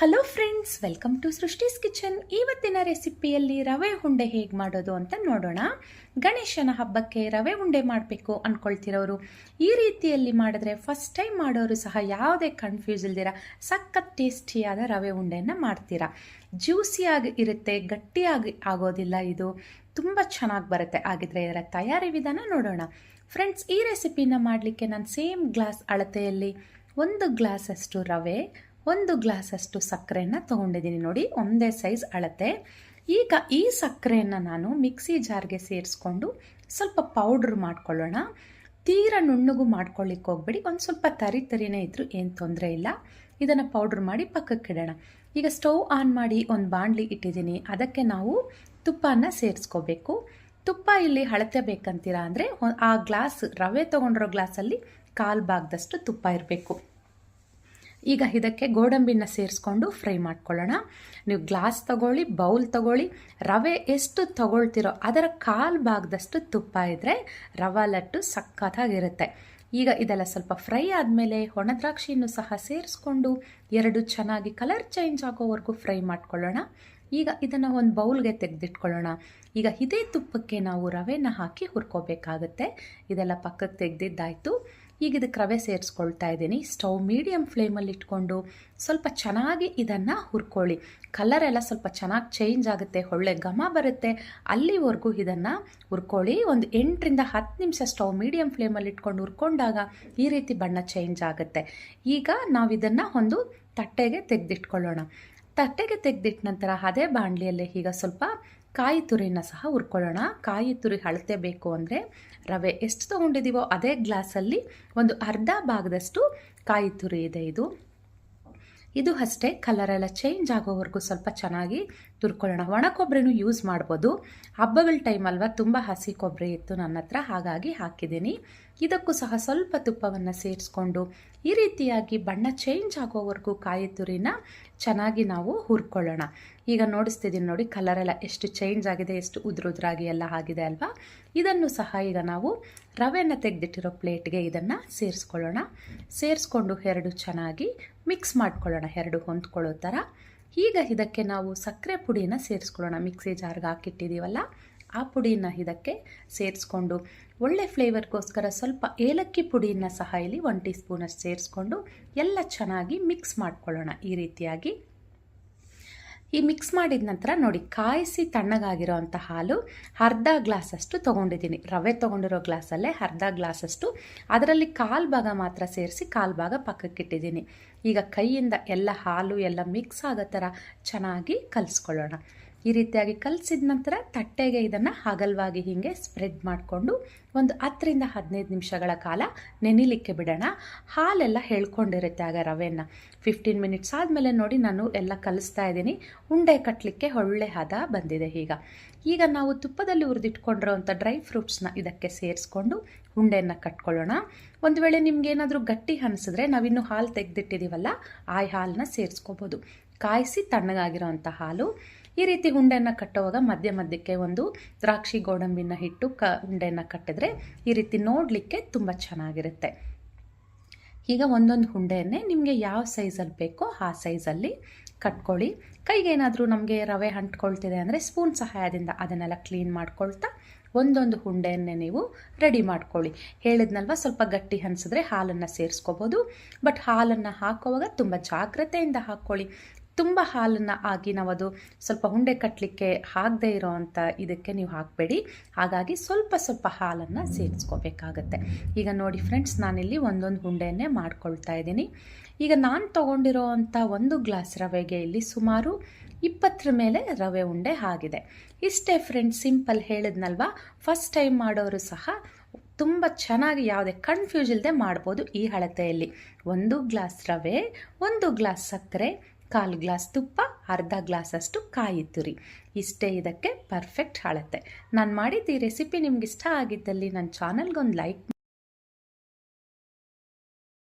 Hello friends welcome to Srushti's kitchen ಇವತ್ತಿನ ರೆಸಿಪಿಯಲ್ಲಿ ರವೆ ಉಂಡೆ ಹೇಗೆ ಮಾಡೋದು ಅಂತ ನೋಡೋಣ. ಗಣೇಶನ ಹಬ್ಬಕ್ಕೆ ರವೆ ಉಂಡೆ ಮಾಡಬೇಕು ಅಂದ್ಕೊಳ್ತಿರೋರು ಈ ರೀತಿಯಲ್ಲಿ ಮಾಡಿದ್ರೆ ಫಸ್ಟ್ ಟೈಮ್ ಮಾಡೋರು ಸಹ ಯಾವುದೇ ಕನ್ಫ್ಯೂಸ್ ಇಲ್ದಿರ, ಸಖತ್ ಟೇಸ್ಟಿಯಾದ ರವೆ ಉಂಡೆಯನ್ನು ಮಾಡ್ತೀರಾ. ಜ್ಯೂಸಿಯಾಗಿ ಇರುತ್ತೆ, ಗಟ್ಟಿಯಾಗಿ ಆಗೋದಿಲ್ಲ ಇದು. ತುಂಬ ಚೆನ್ನಾಗಿ ಬರುತ್ತೆ. ಹಾಗಿದ್ರೆ ಇದರ ತಯಾರಿ ವಿಧಾನ ನೋಡೋಣ. ಫ್ರೆಂಡ್ಸ್ ಈ ರೆಸಿಪಿನ ಮಾಡಲಿಕ್ಕೆ ನಾನು ಸೇಮ್ ಗ್ಲಾಸ್ ಅಳತೆಯಲ್ಲಿ ಒಂದು ಗ್ಲಾಸಷ್ಟು ರವೆ ಒಂದು ಗ್ಲಾಸಷ್ಟು ಸಕ್ಕರೆಯನ್ನು ತೊಗೊಂಡಿದ್ದೀನಿ ನೋಡಿ, ಒಂದೇ ಸೈಜ್ ಅಳತೆ. ಈಗ ಈ ಸಕ್ಕರೆಯನ್ನು ನಾನು ಮಿಕ್ಸಿ ಜಾರ್ಗೆ ಸೇರಿಸ್ಕೊಂಡು ಸ್ವಲ್ಪ ಪೌಡ್ರ್ ಮಾಡ್ಕೊಳ್ಳೋಣ. ತೀರ ನುಣ್ಣಗೂ ಮಾಡ್ಕೊಳ್ಳಿಕ್ಕೆ ಹೋಗ್ಬೇಡಿ, ಒಂದು ಸ್ವಲ್ಪ ತರಿ ತರಿನೇ ಇದ್ದರೂ ಏನು ತೊಂದರೆ ಇಲ್ಲ. ಇದನ್ನು ಪೌಡ್ರ್ ಮಾಡಿ ಪಕ್ಕಕ್ಕಿಡೋಣ ಈಗ ಸ್ಟವ್ ಆನ್ ಮಾಡಿ ಒಂದು ಬಾಣಲಿ ಇಟ್ಟಿದ್ದೀನಿ, ಅದಕ್ಕೆ ನಾವು ತುಪ್ಪನ ಸೇರಿಸ್ಕೋಬೇಕು. ತುಪ್ಪ ಇಲ್ಲಿ ಅಳತೆ ಬೇಕಂತೀರಾ ಅಂದರೆ, ಆ ಗ್ಲಾಸ್, ರವೆ ತೊಗೊಂಡಿರೋ ಗ್ಲಾಸಲ್ಲಿ ಕಾಲು ಭಾಗದಷ್ಟು ತುಪ್ಪ ಇರಬೇಕು. ಈಗ ಇದಕ್ಕೆ ಗೋಡಂಬಿನ ಸೇರಿಸ್ಕೊಂಡು ಫ್ರೈ ಮಾಡ್ಕೊಳ್ಳೋಣ. ನೀವು ಗ್ಲಾಸ್ ತಗೊಳ್ಳಿ, ಬೌಲ್ ತಗೊಳ್ಳಿ, ರವೆ ಎಷ್ಟು ತಗೊಳ್ತಿರೋ ಅದರ ಕಾಲು ಭಾಗದಷ್ಟು ತುಪ್ಪ ಇದ್ದರೆ ರವೆ ಲಟ್ಟು ಸಖತ್ತಾಗಿರುತ್ತೆ ಈಗ ಇದೆಲ್ಲ ಸ್ವಲ್ಪ ಫ್ರೈ ಆದಮೇಲೆ ಒಣ ದ್ರಾಕ್ಷಿಯನ್ನು ಸಹ ಸೇರಿಸ್ಕೊಂಡು ಎರಡು ಚೆನ್ನಾಗಿ ಕಲರ್ ಚೇಂಜ್ ಆಗೋವರೆಗೂ ಫ್ರೈ ಮಾಡ್ಕೊಳ್ಳೋಣ. ಈಗ ಇದನ್ನು ಒಂದು ಬೌಲ್ಗೆ ತೆಗೆದಿಟ್ಕೊಳ್ಳೋಣ. ಈಗ ಇದೇ ತುಪ್ಪಕ್ಕೆ ನಾವು ರವೆನ ಹಾಕಿ ಹುರ್ಕೋಬೇಕಾಗುತ್ತೆ. ಇದೆಲ್ಲ ಪಕ್ಕಕ್ಕೆ ತೆಗೆದಿದ್ದಾಯಿತು. ಈಗ ಇದಕ್ಕೆ ರವೆ ಸೇರಿಸ್ಕೊಳ್ತಾ ಇದ್ದೀನಿ. ಸ್ಟವ್ ಮೀಡಿಯಮ್ ಫ್ಲೇಮಲ್ಲಿ ಇಟ್ಕೊಂಡು ಸ್ವಲ್ಪ ಚೆನ್ನಾಗಿ ಇದನ್ನು ಹುರ್ಕೊಳ್ಳಿ. ಕಲರ್ ಎಲ್ಲ ಸ್ವಲ್ಪ ಚೆನ್ನಾಗಿ ಚೇಂಜ್ ಆಗುತ್ತೆ, ಒಳ್ಳೆ ಘಮ ಬರುತ್ತೆ. ಅಲ್ಲಿವರೆಗೂ ಇದನ್ನು ಹುರ್ಕೊಳ್ಳಿ. ಒಂದು ಎಂಟರಿಂದ ಹತ್ತು ನಿಮಿಷ ಸ್ಟವ್ ಮೀಡಿಯಮ್ ಫ್ಲೇಮಲ್ಲಿ ಇಟ್ಕೊಂಡು ಹುರ್ಕೊಂಡಾಗ ಈ ರೀತಿ ಬಣ್ಣ ಚೇಂಜ್ ಆಗುತ್ತೆ. ಈಗ ನಾವು ಇದನ್ನು ಒಂದು ತಟ್ಟೆಗೆ ತೆಗೆದಿಟ್ಕೊಳ್ಳೋಣ. ತಟ್ಟೆಗೆ ತೆಗೆದಿಟ್ಟ ನಂತರ ಅದೇ ಬಾಣಲಿಯಲ್ಲೇ ಈಗ ಸ್ವಲ್ಪ ಕಾಯಿ ತುರಿನ ಸಹ ಹುರ್ಕೊಳ್ಳೋಣ. ಕಾಯಿ ತುರಿ ಅಳತೆ ಬೇಕು ಅಂದರೆ ರವೆ ಎಷ್ಟು ತೊಗೊಂಡಿದ್ದೀವೋ ಅದೇ ಗ್ಲಾಸಲ್ಲಿ ಒಂದು ಅರ್ಧ ಭಾಗದಷ್ಟು ಕಾಯಿ ತುರಿ ಇದೆ ಇದು. ಇದು ಅಷ್ಟೇ ಕಲರ್ ಎಲ್ಲ ಚೇಂಜ್ ಆಗೋವರೆಗೂ ಸ್ವಲ್ಪ ಚೆನ್ನಾಗಿ ತುರ್ಕೊಳ್ಳೋಣ. ಒಣ ಕೊಬ್ಬರಿನೂ ಯೂಸ್ ಮಾಡ್ಬೋದು. ಹಬ್ಬಗಳ ಟೈಮ್ ಅಲ್ವಾ, ತುಂಬ ಹಸಿ ಕೊಬ್ಬರಿ ಇತ್ತು ನನ್ನ ಹತ್ರ, ಹಾಗಾಗಿ ಹಾಕಿದ್ದೀನಿ. ಇದಕ್ಕೂ ಸಹ ಸ್ವಲ್ಪ ತುಪ್ಪವನ್ನು ಸೇರಿಸ್ಕೊಂಡು ಈ ರೀತಿಯಾಗಿ ಬಣ್ಣ ಚೇಂಜ್ ಆಗೋವರೆಗೂ ಕಾಯಿ ತುರಿನ ಚೆನ್ನಾಗಿ ನಾವು ಹುರ್ಕೊಳ್ಳೋಣ. ಈಗ ನೋಡಿಸ್ತಿದ್ದೀನಿ ನೋಡಿ ಕಲರ್ ಎಲ್ಲ ಎಷ್ಟು ಚೇಂಜ್ ಆಗಿದೆ, ಎಷ್ಟು ಉದ್ರುದ್ರಾಗಿ ಎಲ್ಲ ಆಗಿದೆ ಅಲ್ವಾ? ಇದನ್ನು ಸಹ ಈಗ ನಾವು ರವೆಯನ್ನು ತೆಗೆದಿಟ್ಟಿರೋ ಪ್ಲೇಟ್ಗೆ ಇದನ್ನು ಸೇರಿಸ್ಕೊಳ್ಳೋಣ. ಸೇರಿಸ್ಕೊಂಡು ಎರಡು ಚೆನ್ನಾಗಿ ಮಿಕ್ಸ್ ಮಾಡ್ಕೊಳ್ಳೋಣ, ಎರಡು ಹೊಂದ್ಕೊಳ್ಳೋ ಥರ. ಈಗ ಇದಕ್ಕೆ ನಾವು ಸಕ್ಕರೆ ಪುಡಿನ ಸೇರಿಸ್ಕೊಳ್ಳೋಣ. ಮಿಕ್ಸಿ ಜಾರ್ಗೆ ಹಾಕಿಟ್ಟಿದ್ದೀವಲ್ಲ ಆ ಪುಡಿನ ಇದಕ್ಕೆ ಸೇರಿಸ್ಕೊಂಡು ಒಳ್ಳೆ ಫ್ಲೇವರ್ಗೋಸ್ಕರ ಸ್ವಲ್ಪ ಏಲಕ್ಕಿ ಪುಡಿಯನ್ನು ಸಹ ಇಲ್ಲಿ ಒನ್ ಟೀ ಸ್ಪೂನಷ್ಟು ಸೇರಿಸ್ಕೊಂಡು ಎಲ್ಲ ಚೆನ್ನಾಗಿ ಮಿಕ್ಸ್ ಮಾಡ್ಕೊಳ್ಳೋಣ ಈ ರೀತಿಯಾಗಿ. ಈ ಮಿಕ್ಸ್ ಮಾಡಿದ ನಂತರ ನೋಡಿ, ಕಾಯಿಸಿ ತಣ್ಣಗಾಗಿರೋ ಅಂಥ ಹಾಲು ಅರ್ಧ ಗ್ಲಾಸಷ್ಟು ತೊಗೊಂಡಿದ್ದೀನಿ. ರವೆ ತೊಗೊಂಡಿರೋ ಗ್ಲಾಸಲ್ಲೇ ಅರ್ಧ ಗ್ಲಾಸಷ್ಟು. ಅದರಲ್ಲಿ ಕಾಲು ಭಾಗ ಮಾತ್ರ ಸೇರಿಸಿ ಕಾಲು ಭಾಗ ಪಕ್ಕಕ್ಕಿಟ್ಟಿದ್ದೀನಿ. ಈಗ ಕೈಯಿಂದ ಎಲ್ಲ ಹಾಲು ಎಲ್ಲ ಮಿಕ್ಸ್ ಆಗೋ ಥರ ಚೆನ್ನಾಗಿ ಕಲಿಸ್ಕೊಳ್ಳೋಣ. ಈ ರೀತಿಯಾಗಿ ಕಲಸಿದ ನಂತರ ತಟ್ಟೆಗೆ ಇದನ್ನು ಹಗಲವಾಗಿ ಹೀಗೆ ಸ್ಪ್ರೆಡ್ ಮಾಡಿಕೊಂಡು ಒಂದು ಹತ್ತರಿಂದ ಹದಿನೈದು ನಿಮಿಷಗಳ ಕಾಲ ನೆನಿಲಿಕ್ಕೆ ಬಿಡೋಣ. ಹಾಲೆಲ್ಲ ಹೇಳ್ಕೊಂಡಿರುತ್ತೆ ಆಗ ರವೆಯನ್ನು. ಫಿಫ್ಟೀನ್ ಮಿನಿಟ್ಸ್ ಆದಮೇಲೆ ನೋಡಿ ನಾನು ಎಲ್ಲ ಕಲಿಸ್ತಾ ಇದ್ದೀನಿ. ಉಂಡೆ ಕಟ್ಟಲಿಕ್ಕೆ ಒಳ್ಳೆ ಹದ ಬಂದಿದೆ ಈಗ. ಈಗ ನಾವು ತುಪ್ಪದಲ್ಲಿ ಹುರಿದಿಟ್ಕೊಂಡಿರೋವಂಥ ಡ್ರೈ ಫ್ರೂಟ್ಸ್ನ ಇದಕ್ಕೆ ಸೇರಿಸ್ಕೊಂಡು ಉಂಡೆಯನ್ನು ಕಟ್ಕೊಳ್ಳೋಣ. ಒಂದು ವೇಳೆ ನಿಮ್ಗೇನಾದರೂ ಗಟ್ಟಿ ಅನಿಸಿದ್ರೆ ನಾವಿನ್ನು ಹಾಲು ತೆಗೆದಿಟ್ಟಿದ್ದೀವಲ್ಲ ಆ ಹಾಲನ್ನ ಸೇರಿಸ್ಕೋಬೋದು. ಕಾಯಿಸಿ ತಣ್ಣಗಾಗಿರೋವಂಥ ಹಾಲು. ಈ ರೀತಿ ಉಂಡೆಯನ್ನು ಕಟ್ಟುವಾಗ ಮಧ್ಯ ಮಧ್ಯಕ್ಕೆ ಒಂದು ದ್ರಾಕ್ಷಿ ಗೋಡಂಬಿನ ಹಿಟ್ಟು ಕ ಉಂಡೆಯನ್ನು ಕಟ್ಟಿದ್ರೆ ಈ ರೀತಿ ನೋಡಲಿಕ್ಕೆ ತುಂಬ ಚೆನ್ನಾಗಿರುತ್ತೆ. ಈಗ ಒಂದೊಂದು ಉಂಡೆಯನ್ನೇ ನಿಮಗೆ ಯಾವ ಸೈಜಲ್ಲಿ ಬೇಕೋ ಆ ಸೈಜಲ್ಲಿ ಕಟ್ಕೊಳ್ಳಿ. ಕೈಗೇನಾದರೂ ನಮಗೆ ರವೆ ಅಂಟ್ಕೊಳ್ತಿದೆ ಅಂದರೆ ಸ್ಪೂನ್ ಸಹಾಯದಿಂದ ಅದನ್ನೆಲ್ಲ ಕ್ಲೀನ್ ಮಾಡ್ಕೊಳ್ತಾ ಒಂದೊಂದು ಉಂಡೆಯನ್ನೇ ನೀವು ರೆಡಿ ಮಾಡ್ಕೊಳ್ಳಿ. ಹೇಳಿದ್ನಲ್ವ ಸ್ವಲ್ಪ ಗಟ್ಟಿ ಅನಿಸಿದ್ರೆ ಹಾಲನ್ನು ಸೇರಿಸ್ಕೋಬೋದು. ಬಟ್ ಹಾಲನ್ನು ಹಾಕುವಾಗ ತುಂಬ ಜಾಗ್ರತೆಯಿಂದ ಹಾಕ್ಕೊಳ್ಳಿ. ತುಂಬ ಹಾಲನ್ನು ಆಗಿ ನಾವು ಅದು ಸ್ವಲ್ಪ ಉಂಡೆ ಕಟ್ಟಲಿಕ್ಕೆ ಆಗದೆ ಇರೋ ಅಂಥ ಇದಕ್ಕೆ ನೀವು ಹಾಕಬೇಡಿ. ಹಾಗಾಗಿ ಸ್ವಲ್ಪ ಸ್ವಲ್ಪ ಹಾಲನ್ನು ಸೇರಿಸ್ಕೋಬೇಕಾಗತ್ತೆ. ಈಗ ನೋಡಿ ಫ್ರೆಂಡ್ಸ್, ನಾನಿಲ್ಲಿ ಒಂದೊಂದು ಉಂಡೆಯನ್ನೇ ಮಾಡ್ಕೊಳ್ತಾ ಇದ್ದೀನಿ. ಈಗ ನಾನು ತೊಗೊಂಡಿರೋ ಅಂಥ ಒಂದು ಗ್ಲಾಸ್ ರವೆಗೆ ಇಲ್ಲಿ ಸುಮಾರು ಇಪ್ಪತ್ತರ ಮೇಲೆ ರವೆ ಉಂಡೆ ಆಗಿದೆ. ಇಷ್ಟೇ ಫ್ರೆಂಡ್ಸ್, ಸಿಂಪಲ್ ಹೇಳಿದ್ನಲ್ವ? ಫಸ್ಟ್ ಟೈಮ್ ಮಾಡೋರು ಸಹ ತುಂಬ ಚೆನ್ನಾಗಿ ಯಾವುದೇ ಕನ್ಫ್ಯೂಸ್ ಇಲ್ಲದೆ ಮಾಡ್ಬೋದು ಈ ಅಳತೆಯಲ್ಲಿ. ಒಂದು ಗ್ಲಾಸ್ ರವೆ, ಒಂದು ಗ್ಲಾಸ್ ಸಕ್ಕರೆ ಕಾಲು ಗ್ಲಾಸ್ ತುಪ್ಪ, ಅರ್ಧ ಗ್ಲಾಸಷ್ಟು ಕಾಯಿ ತುರಿ. ಇಷ್ಟೇ ಇದಕ್ಕೆ ಪರ್ಫೆಕ್ಟ್ ಅಳತೆ. ನಾನು ಮಾಡಿದ್ದು ಈ ರೆಸಿಪಿ ನಿಮ್ಗೆ ಇಷ್ಟ ಆಗಿದ್ದಲ್ಲಿ ನನ್ನ ಚಾನಲ್ಗೊಂದು ಲೈಕ್